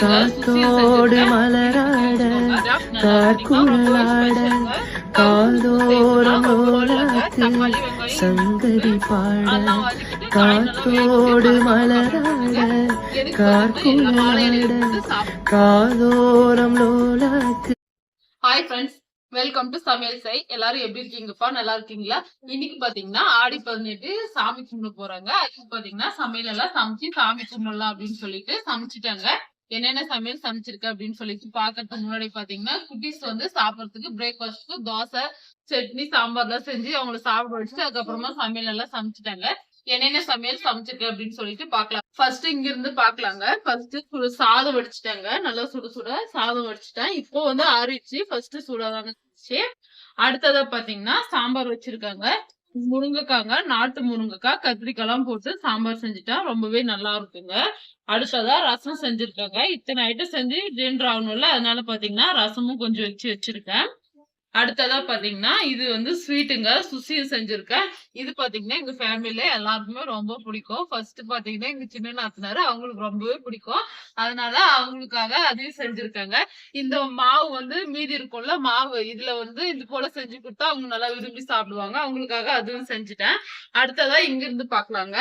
காத்தோடு மலராட காற்குழலாட காதோரம் ஓலாத்து சங்கதி பாட காத்தோடு மலராட காற்குழலாட காதோரம் லோலாத்து. ஹாய் ஃப்ரெண்ட்ஸ் வெல்கம் டு சமையல் சை. எல்லாரும் எப்படி இருக்கீங்கப்பா? நல்லா இருக்கீங்களா? இன்னைக்கு பாத்தீங்கன்னா ஆடி பதினெட்டு சாமி கும்பிட போறாங்க. அதுக்கு பாத்தீங்கன்னா சமையல் எல்லாம் சமைச்சு சாமி கும்பிடலாம் அப்படின்னு சொல்லிட்டு சமைச்சிட்டாங்க. என்னென்ன சமையல் சமைச்சிருக்க அப்படின்னு சொல்லிட்டு பாக்கிறதுக்கு முன்னாடி பாத்தீங்கன்னா குட்டீஸ் வந்து சாப்பிடறதுக்கு பிரேக்ஃபாஸ்ட்க்கு தோசை சட்னி சாம்பார் எல்லாம் செஞ்சு அவங்கள சாப்பிட வச்சுட்டு அதுக்கப்புறமா சமையல் எல்லாம் சமைச்சிட்டாங்க. என்னென்ன சமையல் சமைச்சிருக்கு அப்படின்னு சொல்லிட்டு பாக்கலாம். ஃபர்ஸ்ட் இங்க இருந்து பாக்கலாங்க. ஃபர்ஸ்ட் சாதம் வடிச்சிட்டாங்க. நல்லா சுட சுட சாதம் வடிச்சிட்டேன். இப்போ வந்து ஆறிச்சு ஃபர்ஸ்ட் சுடாதாங்க இருந்துச்சு. அடுத்ததா பாத்தீங்கன்னா சாம்பார் வச்சிருக்காங்க. முருங்கைக்காங்க நாட்டு முருங்கைக்காய் கத்திரிக்காய் எல்லாம் போட்டு சாம்பார் செஞ்சுட்டா ரொம்பவே நல்லா இருக்குங்க. அடுத்ததா ரசம் செஞ்சிருக்காங்க. இத்தனை ஐட்டம் செஞ்சு டின்னர் ஆகணும்ல அதனால பாத்தீங்கன்னா ரசமும் கொஞ்சம் வச்சு வச்சிருக்கேன். அடுத்ததா பாத்தீங்கன்னா இது வந்து ஸ்வீட்டுங்க சுசியும் செஞ்சிருக்கேன் இது பாத்தீங்கன்னா எங்க ஃபேமிலியில எல்லாருக்குமே ரொம்ப பிடிக்கும். ஃபர்ஸ்ட் பாத்தீங்கன்னா எங்க சின்ன நாத்தினாரு அவங்களுக்கு ரொம்பவே பிடிக்கும். அதனால அவங்களுக்காக அதையும் செஞ்சிருக்காங்க. இந்த மாவு வந்து மீதி இருக்கும்ல மாவு இதுல வந்து இது போல செஞ்சு கொடுத்தா அவங்க நல்லா விரும்பி சாப்பிடுவாங்க. அவங்களுக்காக அதுவும் செஞ்சுட்டேன். அடுத்ததா இங்க இருந்து பாக்கலாங்க.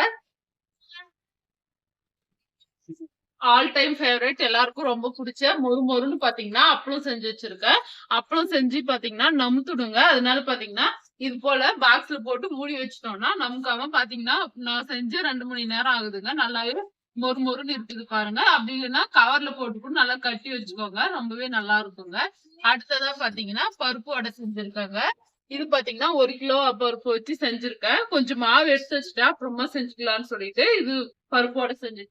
ஆல் டைம் ஃபேவரட் எல்லாருக்கும் ரொம்ப பிடிச்ச மொறு மொறுன்னு பாத்தீங்கன்னா அப்பளம் செஞ்சு வச்சிருக்கேன். அப்பளம் செஞ்சு பாத்தீங்கன்னா நமுத்துடுங்க அதனால பாத்தீங்கன்னா இது போல பாக்ஸ்ல போட்டு மூடி வச்சிட்டோம்னா நமக்காம பாத்தீங்கன்னா நான் செஞ்சு ரெண்டு மணி நேரம் ஆகுதுங்க. நல்லாவே மொறு மொறுன்னு இருக்குது பாருங்க. அப்படி இல்லைன்னா கவர்ல போட்டு கூட நல்லா கட்டி வச்சுக்கோங்க. ரொம்பவே நல்லா இருக்குங்க. அடுத்ததா பாத்தீங்கன்னா பருப்பு வடை செஞ்சிருக்காங்க. இது பாத்தீங்கன்னா ஒரு கிலோ பருப்பு வச்சு செஞ்சிருக்கேன். கொஞ்சம் மாவு எடுத்து வச்சுட்டேன் அப்புறமா செஞ்சுக்கலாம்னு சொல்லிட்டு இது பருப்பு வடை செஞ்சு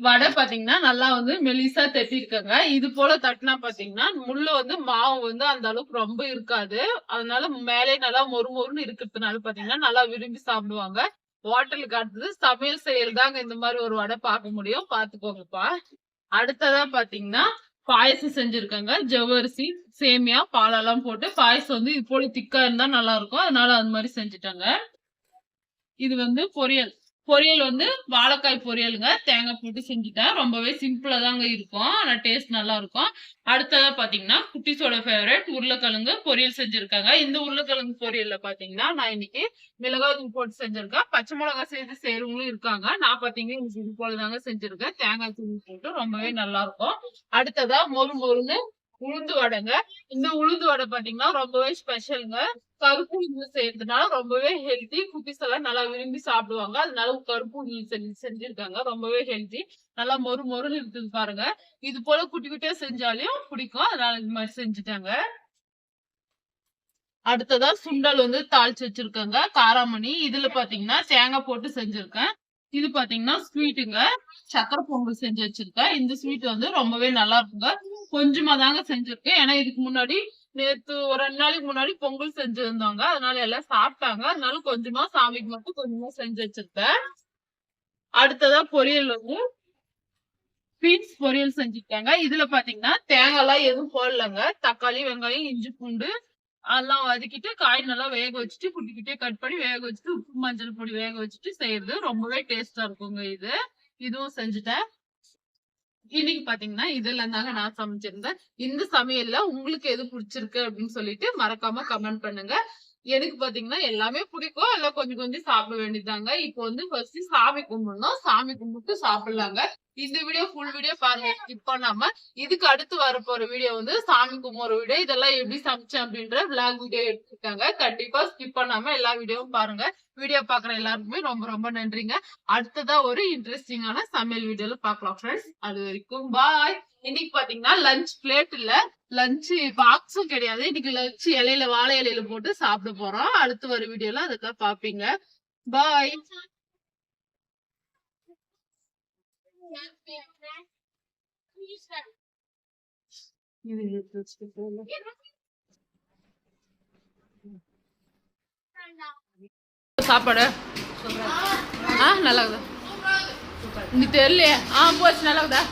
வடை பாத்தீங்கன்னா நல்லா வந்து மெலிசா தட்டிருக்காங்க. இது போல தட்டினா பாத்தீங்கன்னா முள்ளு வந்து மாவு வந்து அந்த அளவுக்கு ரொம்ப இருக்காது. அதனால மேலே நல்லா மொறு மொறுன்னு இருக்கிறதுனால பாத்தீங்கன்னா நல்லா விரும்பி சாப்பிடுவாங்க. ஹோட்டலுக்கு அடுத்தது சமையல் செயல் தாங்க இந்த மாதிரி ஒரு வடை பார்க்க முடியும். பாத்துக்கோங்கப்பா. அடுத்ததா பாத்தீங்கன்னா பாயசம் செஞ்சிருக்காங்க. ஜவ்வரிசி சேமியா பாலெல்லாம் போட்டு பாயசம் வந்து இது போல திக்கா இருந்தா நல்லா இருக்கும். அதனால அது மாதிரி செஞ்சுட்டாங்க. இது வந்து பொரியல். பொரியல் வந்து வாழைக்காய் பொரியலுங்க. தேங்காய் போட்டு செஞ்சுட்டேன். ரொம்பவே சிம்பிளா தாங்க இருக்கும். ஆனா டேஸ்ட் நல்லா இருக்கும். அடுத்ததா பாத்தீங்கன்னா குட்டிஸோட ஃபேவரட் உருளைக்கிழங்கு பொரியல் செஞ்சிருக்காங்க. இந்த உருளைக்கிழங்கு பொரியல்ல பாத்தீங்கன்னா நான் இன்னைக்கு மிளகாய் தூள் போட்டு செஞ்சிருக்கேன். பச்சை மிளகாய் சேர்த்து செய்யறவங்களும் இருக்காங்க. நான் பாத்தீங்கன்னா இன்னைக்கு இது போல தாங்க செஞ்சிருக்கேன். தேங்காய் தூள் போட்டு ரொம்பவே நல்லா இருக்கும். அடுத்ததா மொறு மொறுன்னு உளுந்து வடைங்க. இந்த உளுந்து வடை பாத்தீங்கன்னா ரொம்பவே ஸ்பெஷலுங்க கருப்பு உளுந்து செய்யறதுனால ரொம்பவே ஹெல்தி குட்டிஸ் எல்லாம் நல்லா விரும்பி சாப்பிடுவாங்க. அதனால கருப்பு உளுந்து செஞ்சு செஞ்சிருக்காங்க. ரொம்பவே ஹெல்தி நல்லா மொறு மொறுன்னு இருக்குது பாருங்க. இது போல குட்டி குட்டியா செஞ்சாலையும் பிடிக்கும். அதனால இது மாதிரி செஞ்சுட்டாங்க. அடுத்ததா சுண்டல் வந்து தாளிச்சு வச்சிருக்காங்க. காராமணி. இதுல பாத்தீங்கன்னா தேங்காய் போட்டு செஞ்சிருக்கேன். இது பாத்தீங்கன்னா ஸ்வீட்டுங்க சக்கரை பொங்கல் செஞ்சு வச்சிருக்கேன். இந்த ஸ்வீட் வந்து ரொம்பவே நல்லா இருக்குங்க. கொஞ்சமா தாங்க செஞ்சிருக்கேன். ஏன்னா இதுக்கு முன்னாடி நேத்து ஒரு ரெண்டு நாளைக்கு முன்னாடி பொங்கல் செஞ்சிருந்தாங்க. அதனால எல்லாம் சாப்பிட்டாங்க. அதனால கொஞ்சமா சாமிக்கு மட்டும் கொஞ்சமா செஞ்சு வச்சிருக்கேன் அடுத்ததா பொரியல் வந்து பீன்ஸ் பொரியல் செஞ்சுருக்காங்க. இதுல பாத்தீங்கன்னா தேங்காய் எல்லாம் எதுவும் போடலங்க. தக்காளி வெங்காயம் இஞ்சி பூண்டு அதெல்லாம் வதக்கிட்டு காய் நல்லா வேக வச்சுட்டு குட்டி கட் பண்ணி வேக வச்சுட்டு உப்பு மஞ்சள் பொடி வேக வச்சுட்டு செய்யறது ரொம்பவே டேஸ்டா இருக்குங்க இது. இதுவும் செஞ்சுட்டேன். இன்னைக்கு பாத்தீங்கன்னா இதெல்லாம் தாங்க நான் சமைச்சிருந்தேன். இந்த சமையல்ல உங்களுக்கு எது பிடிச்சிருக்கு அப்படின்னு சொல்லிட்டு மறக்காம கமெண்ட் பண்ணுங்க. எனக்கு பாத்தீங்கன்னா எல்லாமே பிடிக்கும். எல்லாம் கொஞ்சம் கொஞ்சம் சாப்பிட வேண்டியதாங்க இப்போ வந்து ஃபர்ஸ்ட் சாமி கும்பிடணும். சாமி கும்பிட்டு சாப்பிடலாங்க. இந்த வீடியோ ஃபுல் வீடியோ பாருங்க. ஸ்கிப் பண்ணாம இதுக்கு அடுத்து வர போற வீடியோ வந்து சாமி குமார் வீடியோ இதெல்லாம் எப்படி சமைச்சேன் அப்படின்ற விளாக் வீடியோ எடுத்துருக்காங்க. கண்டிப்பா ஸ்கிப் பண்ணாம எல்லா வீடியோவும் பாருங்க. வீடியோ பாக்குற எல்லாருக்குமே ரொம்ப ரொம்ப நன்றிங்க. அடுத்ததா ஒரு இன்ட்ரெஸ்டிங்கான சமையல் வீடியோல பாக்கலாம் ஃப்ரெண்ட்ஸ் அது வரைக்கும் பாய் இன்னைக்கு பாத்தீங்கன்னா லஞ்ச் பிளேட் இல்ல. லஞ்ச் பாக்ஸும் கிடையாது. இன்னைக்கு லஞ்ச் இலையில வாழை இலையில போட்டு சாப்பிட போறோம். அடுத்து வர வீடியோல அதுக்காக பாப்பீங்க பாய் இது எடுத்து வச்சுட்டு போகலாம். சாப்பாடு? ஆ நல்லா இருக்குதா இன்னைக்கு தெரியலையே. ஆ போச்சு நல்லா இருக்குதா